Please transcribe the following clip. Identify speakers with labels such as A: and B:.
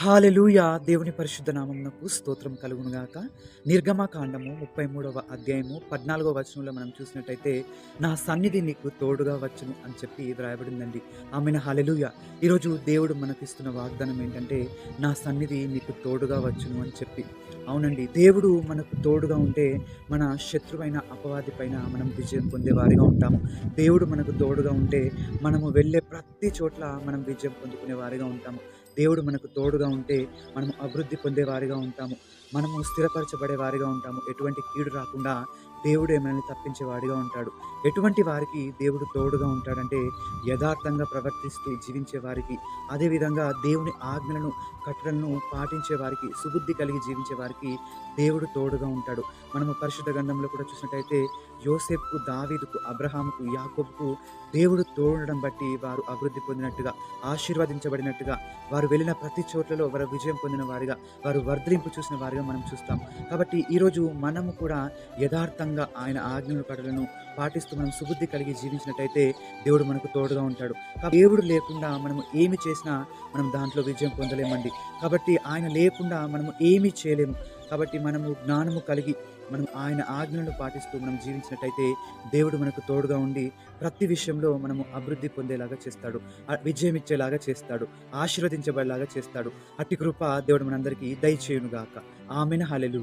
A: Hallelujah దేవుని పరిశుద్ధ నామమునకు స్తోత్రం కలుగునుగాక నిర్గమకాండము ముప్పై మూడవ అధ్యాయము పద్నాలుగవ వచనంలో మనం చూసినట్టయితే నా సన్నిధి నీకు తోడుగా వచ్చును అని చెప్పి వ్రాయబడిందండి. ఆమెన హాలెలూయ. ఈరోజు దేవుడు మనకిస్తున్న వాగ్దానం ఏంటంటే నా సన్నిధి నీకు తోడుగా వచ్చును అని చెప్పి. అవునండి దేవుడు మనకు తోడుగా ఉంటే మన శత్రువైన అపవాది పైన మనం విజయం పొందేవారిగా ఉంటాము. దేవుడు మనకు తోడుగా ఉంటే మనము వెళ్ళే ప్రతి చోట్ల మనం విజయం పొందుకునే వారిగా ఉంటాము. దేవుడు మనకు తోడుగా ఉంటే మనము అభివృద్ధి పొందేవారిగా ఉంటాము. మనము స్థిరపరచబడే వారిగా ఉంటాము. ఎటువంటి కీడు రాకుండా దేవుడే మనల్ని తప్పించేవాడిగా ఉంటాడు? ఎటువంటి వారికి దేవుడు తోడుగా ఉంటాడంటే యథార్థంగా ప్రవర్తిస్తూ జీవించే వారికి అదేవిధంగా దేవుని ఆజ్ఞలను కట్టడలను పాటించే వారికి సుబుద్ధి కలిగి జీవించే వారికి దేవుడు తోడుగా ఉంటాడు. మనము పరిశుద్ధ గ్రంథంలో కూడా చూసినట్టయితే యోసేపుకు దావీదుకు అబ్రహాముకు యాకోబుకు దేవుడు తోడడం బట్టి వారు అభివృద్ధి పొందినట్టుగా ఆశీర్వదించబడినట్టుగా వారు వెళ్ళిన ప్రతి చోట్లలో వారు విజయం పొందిన వారిగా వారు వర్ధలింపు చూసిన వారిగా మనం చూస్తాం. కాబట్టి ఈరోజు మనము కూడా యథార్థంగా ఆయన ఆజ్ఞలు కడలను పాటిస్తూ మనం సుబుద్ధి కలిగి జీవించినట్టయితే దేవుడు మనకు తోడుగా ఉంటాడు. దేవుడు లేకుండా మనము ఏమి చేసినా మనం దాంట్లో విజయం పొందలేమండి. కాబట్టి ఆయన లేకుండా మనము ఏమీ చేయలేము. కాబట్టి మనము జ్ఞానము కలిగి మనం ఆయన ఆజ్ఞలను పాటిస్తూ మనం జీవించినట్టయితే దేవుడు మనకు తోడుగా ఉండి ప్రతి విషయంలో మనము అభివృద్ధి పొందేలాగా చేస్తాడు. విజయం ఇచ్చేలాగా చేస్తాడు. ఆశీర్వదించబడేలాగా చేస్తాడు. అట్టి కృప దేవుడు మనందరికీ దయచేయునుగాక. ఆమెన. హలెలు